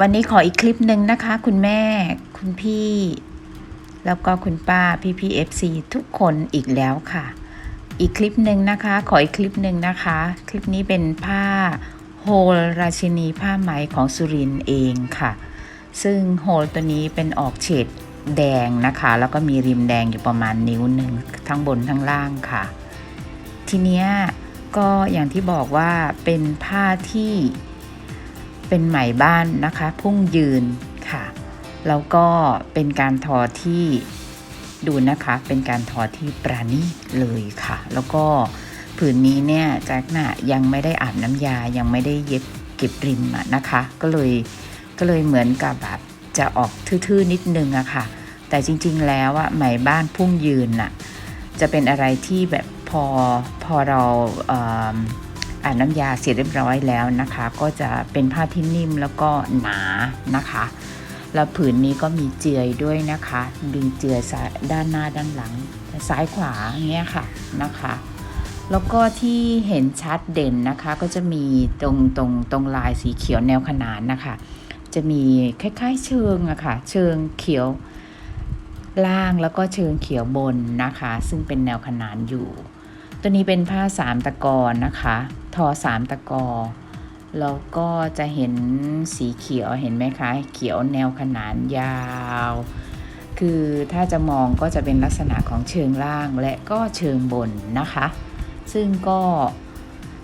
วันนี้ขออีกคลิปหนึ่งนะคะ คุณแม่คุณพี่ แล้วก็คุณป้าพี่พีเอฟซีทุกคนอีกแล้วค่ะ อีกคลิปหนึ่งนะคะ ขออีกคลิปหนึ่งนะคะ คลิปนี้เป็นผ้าโฮลราชินีผ้าไหมของสุรินเองค่ะ ซึ่งโฮลตัวนี้เป็นออกเฉดแดงนะคะ แล้วก็มีริมแดงอยู่ประมาณนิ้วหนึ่งทั้งบนทั้งล่างค่ะ ทีเนี้ยก็อย่างที่บอกว่าเป็นผ้าที่ เป็นไหมบ้านนะคะ พุ่งยืนค่ะ แล้วก็เป็นการทอที่ดูนะคะ เป็นการทอที่ปราณีตเลยค่ะ แล้วก็ผืนนี้เนี่ยแจ็คน่ะยังไม่ได้อาบน้ำยายังไม่ได้เย็บเก็บริมอะนะคะ ก็เลยก็เลยเหมือนกับแบบจะออกทื่อๆนิดนึงอะค่ะ แต่จริงๆแล้วอะไหมบ้านพุ่งยืนน่ะจะเป็นอะไรที่แบบพอพอเราเอาบน้ำยาเสร็จเรียบร้อยแล้วนะคะ ก็จะเป็นผ้าที่นิ่มแล้วก็หนานะคะ แล้วผืนนี้ก็มีเจือยด้วยนะคะ ดึงเจือยด้านหน้าด้านหลัง ซ้ายขวาเงี้ยค่ะนะคะ แล้วก็ที่เห็นชัดเด่นนะคะ ก็จะมีตรงตรงตรงลายสีเขียวแนวขนานนะคะ จะมีคล้ายๆเชิงอะค่ะ เชิงเขียวล่างแล้วก็เชิงเขียวบนนะคะ ซึ่งเป็นแนวขนานอยู่ ตัวนี้เป็นผ้าสามตะกอนนะคะ ทอสามตะกอแล้วก็จะเห็นสีเขียวเห็นไหมคะ เขียวแนวขนานยาว คือถ้าจะมองก็จะเป็นลักษณะของเชิงล่างและก็เชิงบนนะคะ ซึ่งก็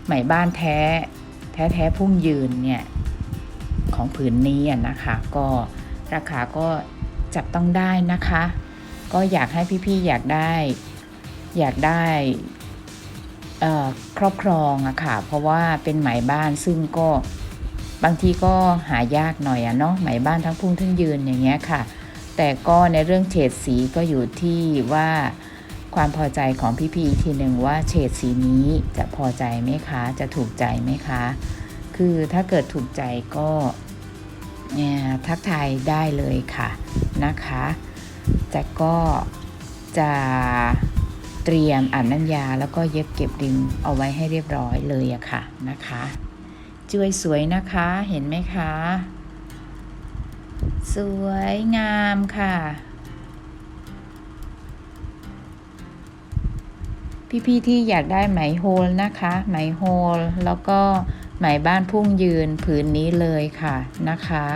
ไหมบ้านแท้แท้แท้พุ่งยืนเนี่ยของผืนนี้นะคะ ก็ราคาก็จับต้องได้นะคะ ก็อยากให้พี่ๆอยากได้อยากได้ ครอบครองอะค่ะ เพราะว่าเป็นหมบ้านซึ่งก็บางทีก็หายากหน่อยอะเนาะหมบ้านทั้งพุ่งทั้งยืนอย่างเงี้ยค่ะ แต่ก็ในเรื่องเฉดสีก็อยู่ที่ว่าความพอใจของพี่ๆอีทีหนึ่งว่าเฉดสีนี้จะพอใจไหมคะ จะถูกใจไหมคะ คือถ้าเกิดถูกใจก็เนี่ยทักทายได้เลยค่ะนะคะแจ็คก็จะ เตรียมอ่านน้ำยาแล้วก็เย็บเก็บริมเอาไว้ให้เรียบร้อยเลยอะค่ะนะคะจวยสวยนะคะเห็นไหมคะ สวยงามค่ะ พี่ๆที่อยากได้ไหมโฮลนะคะ ไหมโฮลแล้วก็ไหมบ้านพุ่งยืนผืนนี้เลยค่ะนะคะ